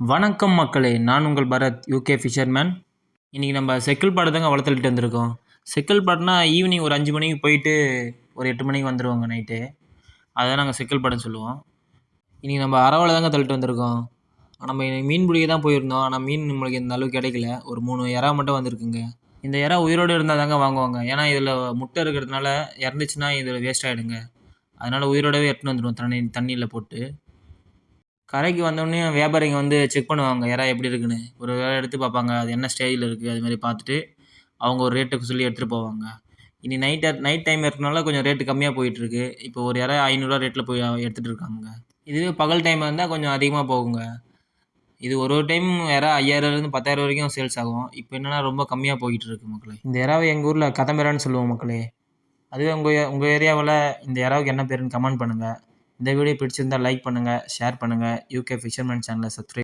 வணக்கம் மக்களே நான் உங்கள் பரத் யூகே ஃபிஷர்மேன் இன்றைக்கி நம்ம செக்கில் பாடு தாங்க வளர்த்துக்கிட்டு வந்திருக்கோம். செக்கில் பாடுனா ஈவினிங் ஒரு அஞ்சு மணிக்கு போயிட்டு ஒரு எட்டு மணிக்கு வந்துடுவாங்க நைட்டு அதை நாங்கள் செக்கில் பாடுன்னு சொல்லுவோம். இன்றைக்கி நம்ம அரவலை தாங்க தள்ளிட்டு வந்திருக்கோம். நம்ம மீன் பிடிக்க தான் போயிருந்தோம். ஆனால் மீன் நம்மளுக்கு இந்த அளவுக்கு கிடைக்கல. ஒரு மூணு இறா மட்டும் வந்திருக்குங்க. இந்த இறா உயிரோடு இருந்தால் தாங்க வாங்குவாங்க. ஏன்னா இதில் முட்டை இருக்கிறதுனால இறந்துச்சுன்னா இதில் வேஸ்ட் ஆகிடுங்க அதனால் உயிரோடவே எடுத்துன்னு வந்துடுவோம். தண்ணி தண்ணியில் போட்டு. கரைக்கு வந்தோடனே வியாபாரிங்க வந்து செக் பண்ணுவாங்க இறா எப்படி இருக்குன்னு? ஒரு வேளை எடுத்து பார்ப்பாங்க அது என்ன ஸ்டேஜில் இருக்குது அது மாதிரி பார்த்துட்டு அவங்க ஒரு ரேட்டுக்கு சொல்லி எடுத்துகிட்டு போவாங்க. இனி நைட் நைட் டைம் இருக்கனால கொஞ்சம் ரேட்டு கம்மியாக போயிட்டுருக்கு. இப்போ ஒரு இறா ஐநூறுரூவா ரேட்டில் போய் எடுத்துகிட்டு இருக்காங்க. இதுவே பகல் டைம் இருந்தால் கொஞ்சம் அதிகமாக போகுங்க. இது ஒரு ஒரு டைம் இறா ஐயாயிரம்லேருந்து பத்தாயிரம் வரைக்கும் சேல்ஸ் ஆகும். இப்போ என்னென்னா ரொம்ப கம்மியாக போயிட்டு இருக்கு மக்களே. இந்த இறாவை எங்கள் ஊரில் கதம்பெறான்னு சொல்லுவோம் மக்களே. அதுவே உங்கள் உங்கள் ஏரியாவில் இந்த இறாவுக்கு என்ன பேருன்னு கமெண்ட் பண்ணுங்கள் இந்த வீடியோ பிடிச்சிருந்தால் லைக் பண்ணுங்கள் ஷேர் பண்ணுங்கள் யூகே ஃபிஷர்மேன் சேனலை சப்ஸ்கிரைப்